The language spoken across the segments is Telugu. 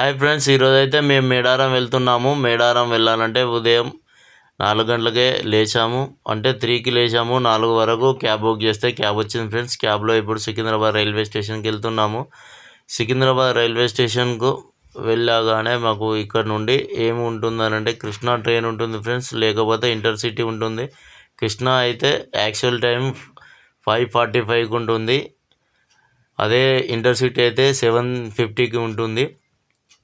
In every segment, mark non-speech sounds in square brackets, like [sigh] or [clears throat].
హాయ్ ఫ్రెండ్స్ ఈరోజు అయితే మేము మేడారం వెళ్తున్నాము. మేడారం వెళ్ళాలంటే ఉదయం నాలుగు గంటలకే లేచాము. అంటే త్రీకి లేచాము నాలుగు వరకు క్యాబ్ బుక్ చేస్తే క్యాబ్ వచ్చింది ఫ్రెండ్స్. క్యాబ్లో ఇప్పుడు సికింద్రాబాద్ రైల్వే స్టేషన్కి వెళ్తున్నాము. సికింద్రాబాద్ రైల్వే స్టేషన్కు వెళ్ళగానే మాకు ఇక్కడ నుండి ఏమి ఉంటుందనంటే కృష్ణా ట్రైన్ ఉంటుంది ఫ్రెండ్స్. లేకపోతే ఇంటర్సిటీ ఉంటుంది. కృష్ణా అయితే యాక్చువల్ టైం ఫైవ్ ఫార్టీ ఫైవ్కి ఉంటుంది. అదే ఇంటర్సిటీ అయితే సెవెన్ ఫిఫ్టీకి ఉంటుంది.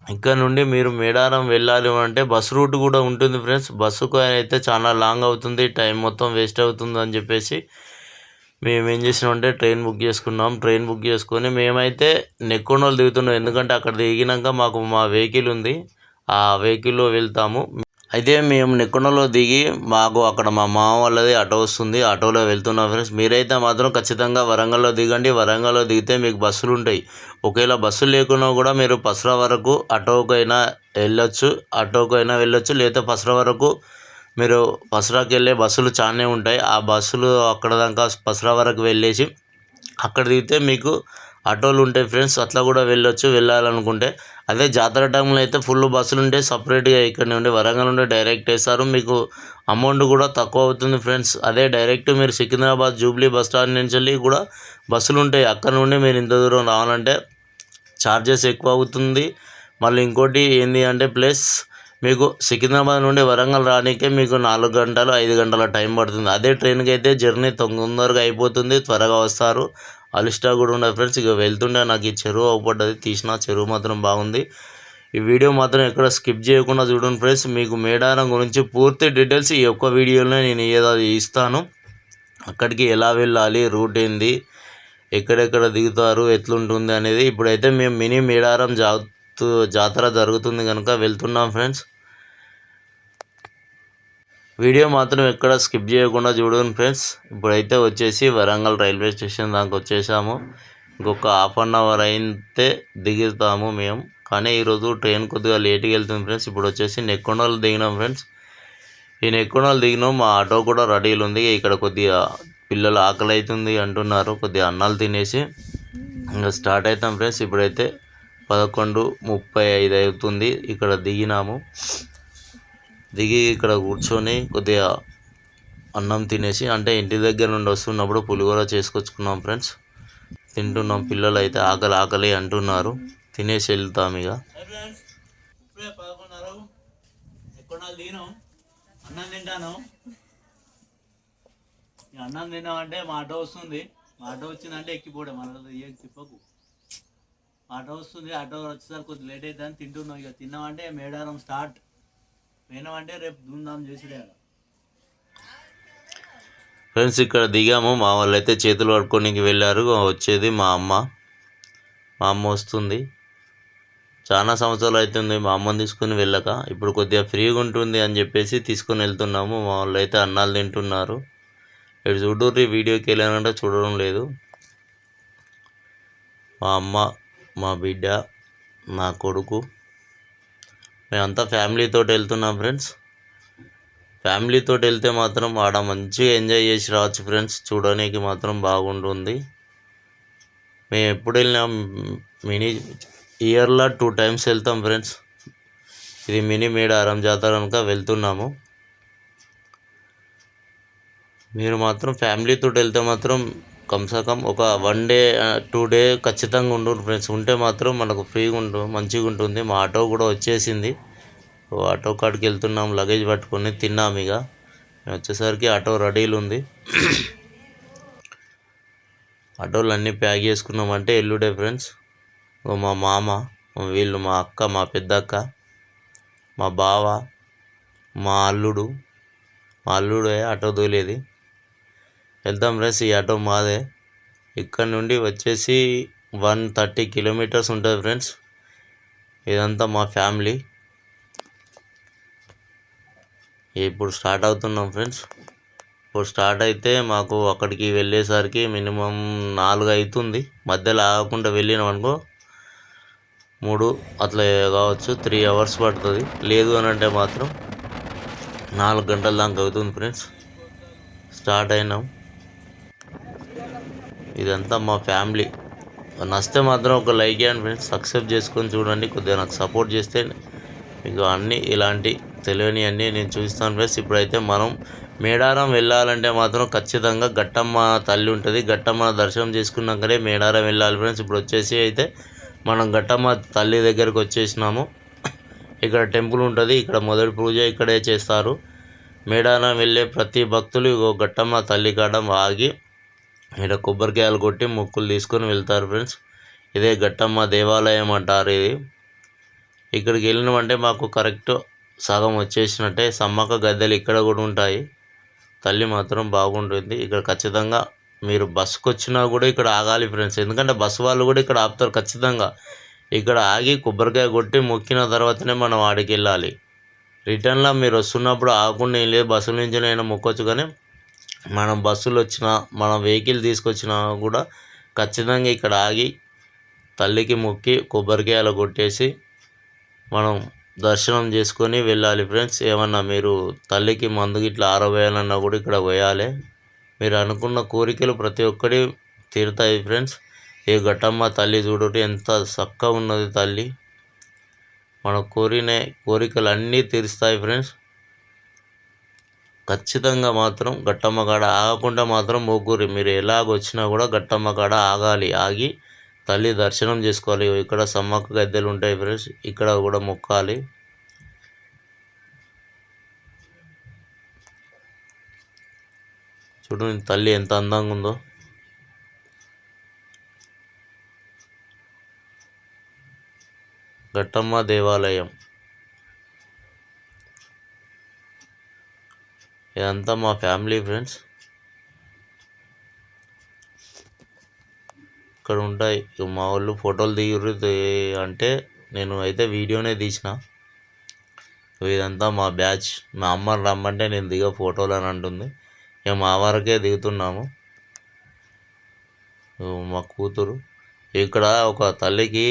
ఇక్కడ నుండి మీరు మేడారం వెళ్ళాలి అంటే బస్ రూట్ కూడా ఉంటుంది ఫ్రెండ్స్. బస్సుకు అయితే చాలా లాంగ్ అవుతుంది టైం మొత్తం వేస్ట్ అవుతుంది అని చెప్పేసి మేము ఏం చేసినామంటే ట్రైన్ బుక్ చేసుకున్నాం. ట్రైన్ బుక్ చేసుకొని మేమైతే నెక్కొండలు దిగుతున్నాం. ఎందుకంటే అక్కడ దిగినాక మాకు మా వెహికల్ ఉంది. ఆ వెహికల్లో వెళ్తాము. అయితే మేము నెక్కొండలో దిగి మాకు అక్కడ మా మామ వాళ్ళది ఆటో వస్తుంది ఆటోలో వెళ్తున్నాం ఫ్రెండ్స్ మీరైతే మాత్రం ఖచ్చితంగా వరంగల్లో దిగండి. వరంగల్లో దిగితే మీకు బస్సులు ఉంటాయి. ఒకవేళ బస్సులు లేకున్నా కూడా మీరు పసరా వరకు ఆటోకైనా వెళ్ళొచ్చు ఆటోకైనా వెళ్ళొచ్చు. లేదా పసరా వరకు మీరు పసరాకి వెళ్ళే బస్సులు చాలానే ఉంటాయి. ఆ బస్సులు అక్కడ దాకా పసరా వరకు వెళ్ళేసి అక్కడ దిగితే మీకు ఆటోలు ఉంటాయి ఫ్రెండ్స్ అట్లా కూడా వెళ్ళొచ్చు వెళ్ళాలనుకుంటే. అదే జాతర టైంలో అయితే ఫుల్ బస్సులు ఉంటాయి సపరేట్గా ఇక్కడ నుండి వరంగల్ నుండి డైరెక్ట్ వేస్తారు. మీకు అమౌంట్ కూడా తక్కువ అవుతుంది ఫ్రెండ్స్ అదే డైరెక్ట్ మీరు సికింద్రాబాద్ జూబ్లీ బస్ స్టాండ్ నుంచి వెళ్ళి కూడా బస్సులు ఉంటాయి. అక్కడ నుండి మీరు ఇంత దూరం రావాలంటే ఛార్జెస్ ఎక్కువ అవుతుంది. మళ్ళీ ఇంకోటి ఏంటి అంటే ప్లస్ మీకు సికింద్రాబాద్ నుండి వరంగల్ రానికే మీకు నాలుగు గంటలు ఐదు గంటల టైం పడుతుంది. అదే ట్రైన్కి అయితే జర్నీ తొందరగా అయిపోతుంది త్వరగా వస్తారు. అలిస్టా కూడా ఉండదు ఫ్రెండ్స్. ఇక వెళ్తుండే నాకు ఈ చెరువు అవ్వబడ్డది తీసిన చెరువు మాత్రం బాగుంది. ఈ వీడియో మాత్రం ఎక్కడ స్కిప్ చేయకుండా చూడండి ఫ్రెండ్స్. మీకు మేడారం గురించి పూర్తి డీటెయిల్స్ ఈ ఒక్క వీడియోలో నేను ఏదో ఇస్తాను. అక్కడికి ఎలా వెళ్ళాలి రూట్ ఏంది ఎక్కడెక్కడ దిగుతారు ఎట్లుంటుంది అనేది ఇప్పుడైతే మేము మినీ మేడారం జాతు జాతర జరుగుతుంది కనుక వెళ్తున్నాం ఫ్రెండ్స్. వీడియో మాత్రం ఎక్కడ స్కిప్ చేయకుండా చూడండి ఫ్రెండ్స్. ఇప్పుడైతే వచ్చేసి వరంగల్ రైల్వే స్టేషన్ దాకా వచ్చేసాము. ఇంకొక హాఫ్ అన్ అవర్ అయితే దిగుతాము మేము. కానీ ఈరోజు ట్రైన్ కొద్దిగా లేట్గా వెళ్తుంది ఫ్రెండ్స్. ఇప్పుడు వచ్చేసి నెక్కొండలు దిగినాం ఫ్రెండ్స్. ఈ నెక్కొండలు దిగినాం మా ఆటో కూడా రెడీలు ఉంది. ఇక్కడ కొద్దిగా పిల్లలు ఆకలి అవుతుంది అంటున్నారు. కొద్దిగా అన్నాలు తినేసి ఇంకా స్టార్ట్ అవుతాం ఫ్రెండ్స్. ఇప్పుడైతే పదకొండు ముప్పై ఐదు అవుతుంది. ఇక్కడ దిగినాము. దిగి ఇక్కడ కూర్చొని కొద్దిగా అన్నం తినేసి అంటే ఇంటి దగ్గర నుండి వస్తున్నప్పుడు పులిహోర చేసుకొచ్చుకున్నాం ఫ్రెండ్స్. తింటున్నాం. పిల్లలు అయితే ఆకలి ఆకలి అంటున్నారు. తినేసి వెళ్తాం ఇక. అన్నం తింటాను. అన్నం తిన్నామంటే మా ఆటో వస్తుంది. మా ఆటో వచ్చిందంటే ఎక్కిపోవడం. మన ఏం తిప్పకు. మా ఆటో వస్తుంది. ఆటో వచ్చేసరికి కొద్దిగా లేట్ అవుతుంది తింటున్నాం ఇక. తిన్నామంటే మేడారం స్టార్ట్. రేపు ధూమ్ధామ్ చేసుడే ఫ్రెండ్స్ ఇక్కడ దిగాము. మా వాళ్ళు అయితే చేతులు పట్టుకోనికి వెళ్ళారు. వచ్చేది మా అమ్మ. మా అమ్మ వస్తుంది. చాలా సంవత్సరాలు అవుతుంది మా అమ్మని తీసుకుని వెళ్ళక. ఇప్పుడు కొద్దిగా ఫ్రీగా ఉంటుంది అని చెప్పేసి తీసుకుని వెళ్తున్నాము. మా వాళ్ళు అయితే అన్నాలు తింటున్నారు. ఇటు చూడూరి వీడియోకి వెళ్ళానంటే చూడడం లేదు. మా అమ్మ మా బిడ్డ నా కొడుకు మేమంతా ఫ్యామిలీతో వెళ్తున్నాం ఫ్రెండ్స్ ఫ్యామిలీతో వెళ్తే మాత్రం ఆడ మంచిగా ఎంజాయ్ చేసి రావచ్చు ఫ్రెండ్స్ చూడడానికి మాత్రం బాగుంటుంది. మేము ఎప్పుడు వెళ్ళినా? మినీ ఇయర్లో టూ టైమ్స్ వెళ్తాం ఫ్రెండ్స్ ఇది మినీ మేడారం జాతర కనుక వెళ్తున్నాము. మీరు మాత్రం ఫ్యామిలీతో వెళ్తే మాత్రం కమ్సకం ఒక వన్ డే టూ డే ఖచ్చితంగా ఉండు ఫ్రెండ్స్ ఉంటే మాత్రం మనకు ఫ్రీగా ఉండు మంచిగా ఉంటుంది. మా ఆటో కూడా వచ్చేసింది. ఓ ఆటో కాడికి వెళ్తున్నాం లగేజ్ పట్టుకొని తిన్నాం ఇక. మేము వచ్చేసరికి ఆటో రెడీలు ఉంది [clears throat] ఆటోలు అన్నీ ప్యాక్ చేసుకున్నామంటే ఎల్లుడే ఫ్రెండ్స్ ఓ మా మామ వీళ్ళు మా అక్క మా పెద్దక్క మా బావ మా అల్లుడు. మా అల్లుడే ఆటో తోలేది. వెళ్తాం ఫ్రెండ్స్ ఈ ఆటో మాదే. ఇక్కడ నుండి వచ్చేసి వన్ థర్టీ కిలోమీటర్స్ ఉంటుంది ఫ్రెండ్స్. ఇదంతా మా ఫ్యామిలీ. ఇప్పుడు స్టార్ట్ అవుతున్నాం ఫ్రెండ్స్. ఇప్పుడు స్టార్ట్ అయితే మాకు అక్కడికి వెళ్ళేసరికి మినిమం నాలుగు అవుతుంది. మధ్యలో ఆగకుండా వెళ్ళినాం అనుకో మూడు అట్లా కావచ్చు త్రీ అవర్స్ పడుతుంది. లేదు అని అంటే మాత్రం నాలుగు గంటల దాకా అవుతుంది ఫ్రెండ్స్. స్టార్ట్ అయినాం. ఇదంతా మా ఫ్యామిలీ. నచ్చితే మాత్రం ఒక లైక్ అండ్ ఫ్రెండ్స్ సక్సెప్ట్ చేసుకొని చూడండి. కొద్దిగా నాకు సపోర్ట్ చేస్తే మీకు అన్నీ ఇలాంటి తెలియని అన్నీ నేను చూస్తాను ఫ్రెండ్స్ ఇప్పుడైతే మనం మేడారం వెళ్ళాలంటే మాత్రం ఖచ్చితంగా గట్టమ్మ తల్లి ఉంటుంది. గట్టమ్మ దర్శనం చేసుకున్నాకనే మేడారం వెళ్ళాలి ఫ్రెండ్స్ ఇప్పుడు వచ్చేసి అయితే మనం గట్టమ్మ తల్లి దగ్గరికి వచ్చేసినాము. ఇక్కడ టెంపుల్ ఉంటుంది. ఇక్కడ మొదటి పూజ ఇక్కడే చేస్తారు. మేడారం వెళ్ళే ప్రతి భక్తులు ఇగో గట్టమ్మ తల్లి కాడ ఆగి ఇక్కడ కొబ్బరికాయలు కొట్టి మొక్కులు తీసుకొని వెళ్తారు ఫ్రెండ్స్. ఇదే గట్టమ్మ దేవాలయం అంటారు ఇది. ఇక్కడికి వెళ్ళినామంటే మాకు కరెక్ట్ సగం వచ్చేసినట్టే. సమ్మక్క గద్దెలు ఇక్కడ కూడా ఉంటాయి. తల్లి మాత్రం బాగుంటుంది. ఇక్కడ ఖచ్చితంగా మీరు బస్సుకు వచ్చినా కూడా ఇక్కడ ఆగాలి ఫ్రెండ్స్. ఎందుకంటే బస్సు వాళ్ళు కూడా ఇక్కడ ఆపుతారు ఖచ్చితంగా. ఇక్కడ ఆగి కొబ్బరికాయ కొట్టి మొక్కిన తర్వాతనే మనం ఆడికి వెళ్ళాలి. రిటర్న్లో మీరు వస్తున్నప్పుడు ఆగకుండా ఏం లేదు. బస్సు నుంచి అయినా మొక్కొచ్చు కానీ మనం బస్సులు వచ్చినా మన వెహికల్ తీసుకొచ్చినా కూడా ఖచ్చితంగా ఇక్కడ ఆగి తల్లికి మొక్కి కొబ్బరికాయలు కొట్టేసి మనం దర్శనం చేసుకొని వెళ్ళాలి ఫ్రెండ్స్. ఏమన్నా మీరు తల్లికి మందు ఇట్లా ఆరవేయాలన్నా కూడా ఇక్కడ పోయాలి. మీరు అనుకున్న కోరికలు ప్రతి ఒక్కటి తీరుతాయి ఫ్రెండ్స్. ఈ ఘటమ్మ తల్లి చూడటం ఎంత చక్కగా ఉన్నది తల్లి. మన కోరిన కోరికలు అన్నీ తీరుస్తాయి ఫ్రెండ్స్. ఖచ్చితంగా మాత్రం గట్టమ్మ కాడ ఆగకుండా మాత్రం ముగ్గురు మీరు ఎలాగొచ్చినా కూడా గట్టమ్మ కాడ ఆగాలి. ఆగి తల్లి దర్శనం చేసుకోవాలి. ఇక్కడ సమ్మక్క గద్దెలు ఉంటాయి ఫ్రెండ్స్ ఇక్కడ కూడా మొక్కాలి. చూడండి తల్లి ఎంత అందంగా ఉందో. ఘట్టమ్మ దేవాలయం. ఇదంతా మా ఫ్యామిలీ ఫ్రెండ్స్. ఇక్కడ ఉంటాయి. ఇక మా వాళ్ళు ఫోటోలు దిగురు అంటే నేను అయితే వీడియోనే తీసిన. ఇదంతా మా బ్యాచ్. మా అమ్మని రమ్మంటే నేను దిగ ఫోటోలు అని అంటుంది. ఇక మా వరకే దిగుతున్నాము. మా కూతురు. ఇక్కడ ఒక తల్లికి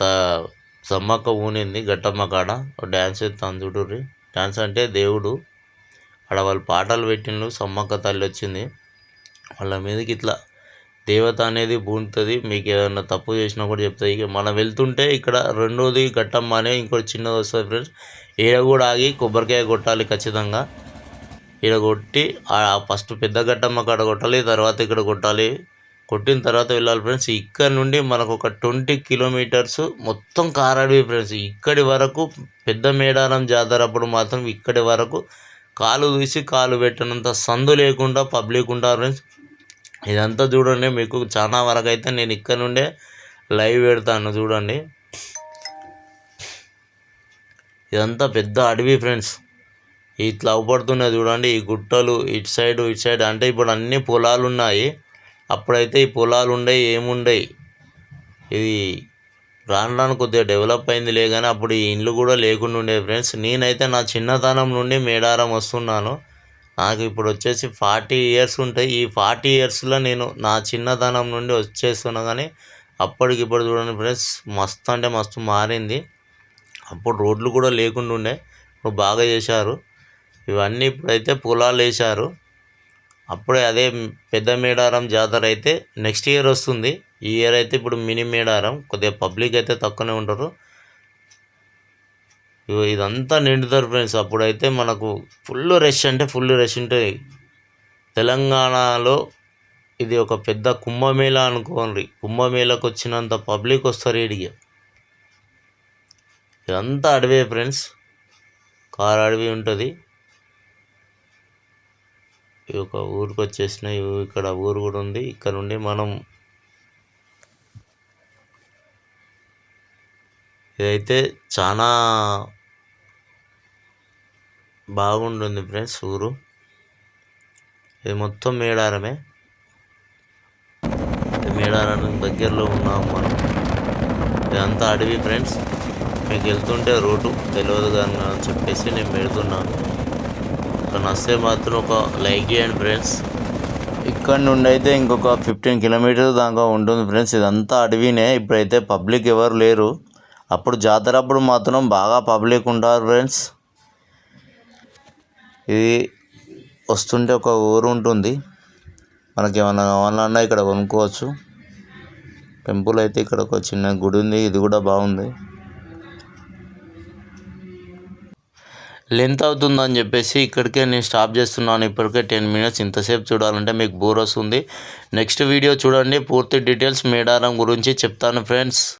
త సమ్మక్క ఊనింది గట్టమ్మ కాడ. డ్యాన్స్ వేస్తాను చూడుర్రి. డ్యాన్స్ అంటే దేవుడు. అక్కడ వాళ్ళు పాటలు పెట్టిండ్రు సమ్మక్క తల్లి వచ్చింది. వాళ్ళ మీదకి ఇట్లా దేవత అనేది పూనుతుంది మీకు ఏదైనా తప్పు చేసినా కూడా చెప్తుంది. ఇక మనం వెళ్తుంటే ఇక్కడ రెండోది గట్టమ్మ అనే ఇంకోటి చిన్నది వస్తుంది ఫ్రెండ్స్ ఈడ కూడా ఆగి కొబ్బరికాయ కొట్టాలి ఖచ్చితంగా. ఈడ కొట్టి ఫస్ట్ పెద్ద గట్టమ్మ కాడ కొట్టాలి తర్వాత ఇక్కడ కొట్టాలి. కొట్టిన తర్వాత వెళ్ళాలి ఫ్రెండ్స్ ఇక్కడ నుండి మనకు ఒక ట్వంటీ కిలోమీటర్స్ మొత్తం కారడవి ఫ్రెండ్స్ ఇక్కడి వరకు పెద్ద మేడారం జాతర అప్పుడు మాత్రం ఇక్కడి వరకు కాలు తీసి కాలు పెట్టినంత సందు లేకుండా పబ్లిక్ ఉంటారు ఫ్రెండ్స్. ఇదంతా చూడండి మీకు చాలా వరకు అయితే నేను ఇక్కడ నుండే లైవ్ పెడతాను చూడండి. ఇదంతా పెద్ద అడవి ఫ్రెండ్స్. ఇట్లా అవపడుతున్నాయి చూడండి ఈ గుట్టలు ఇటు సైడ్ ఇటు సైడ్. అంటే ఇప్పుడు అన్ని పొలాలు ఉన్నాయి. అప్పుడైతే ఈ పొలాలు ఉండయి ఏముండయి ఇది రాను రాను కొద్దిగా డెవలప్ అయింది లే కానీ అప్పుడు ఈ ఇండ్లు కూడా లేకుండా ఉండే ఫ్రెండ్స్. నేనైతే నా చిన్నతనం నుండి మేడారం వస్తున్నాను. నాకు ఇప్పుడు వచ్చేసి ఫార్టీ ఇయర్స్ ఉంటాయి. ఈ ఫార్టీ ఇయర్స్లో నేను నా చిన్నతనం నుండి వచ్చేస్తున్నా కానీ అప్పటికి ఇప్పుడు చూడండి ఫ్రెండ్స్ మస్తు అంటే మస్తు మారింది. అప్పుడు రోడ్లు కూడా లేకుండా ఉండే. ఇప్పుడు బాగా చేశారు. ఇవన్నీ ఇప్పుడైతే పొలాలు వేశారు. అప్పుడే అదే పెద్ద మేడారం జాతర అయితే నెక్స్ట్ ఇయర్ వస్తుంది. ఈ ఇయర్ అయితే ఇప్పుడు మినీ మేడారం. కొద్దిగా పబ్లిక్ అయితే తక్కువనే ఉంటారు. ఇగో ఇదంతా నిండుతారు ఫ్రెండ్స్. అప్పుడైతే మనకు ఫుల్ రష్ అంటే ఫుల్ రష్ ఉంటుంది. తెలంగాణలో ఇది ఒక పెద్ద కుంభమేళ అనుకోండి. కుంభమేళకు వచ్చినంత పబ్లిక్ వస్తారు ఇడికి ఇదంతా అడవే ఫ్రెండ్స్. కారు అడవి ఉంటుంది. ఈ యొక్క ఊరికి వచ్చేసిన ఇక్కడ ఊరు కూడా ఉంది. ఇక్కడ నుండి మనం ఇదైతే చాలా బాగుంటుంది ఫ్రెండ్స్ ఊరు. ఇది మొత్తం మేడారమే. మేడారం మేడారానికి దగ్గరలో ఉన్నాం మనం. ఇదంతా అడవి ఫ్రెండ్స్. మీకు వెళ్తుంటే రోడ్డు తెలియదు కానీ అని చెప్పేసి నేను పెడుతున్నాను. ఇక్కడ నస్తే మాత్రం ఒక లైక్ చేయండి ఫ్రెండ్స్. ఇక్కడ నుండి అయితే ఇంకొక ఫిఫ్టీన్ కిలోమీటర్స్ దాకా ఉంటుంది ఫ్రెండ్స్. ఇదంతా అడవినే. ఇప్పుడైతే పబ్లిక్ ఎవరు లేరు. అప్పుడు జాతర అప్పుడు మాత్రం బాగా పబ్లిక్ ఉంటారు ఫ్రెండ్స్. ఇది వస్తుంటే ఒక ఊరు ఉంటుంది. మనకి ఏమైనా కావాలన్నా ఇక్కడ కొనుక్కోవచ్చు. టెంపుల్ అయితే ఇక్కడ ఒక చిన్న గుడి ఉంది. ఇది కూడా బాగుంది. లెంత్ అవుతుందని చెప్పేసి ఇక్కడికే నేను స్టాప్ చేస్తున్నాను. ఇప్పటికే టెన్ మినిట్స్ ఇంతసేపు చూడాలంటే మీకు బోర్ వస్తుంది. నెక్స్ట్ వీడియో చూడండి. పూర్తి డీటెయిల్స్ మేడారం గురించి చెప్తాను ఫ్రెండ్స్.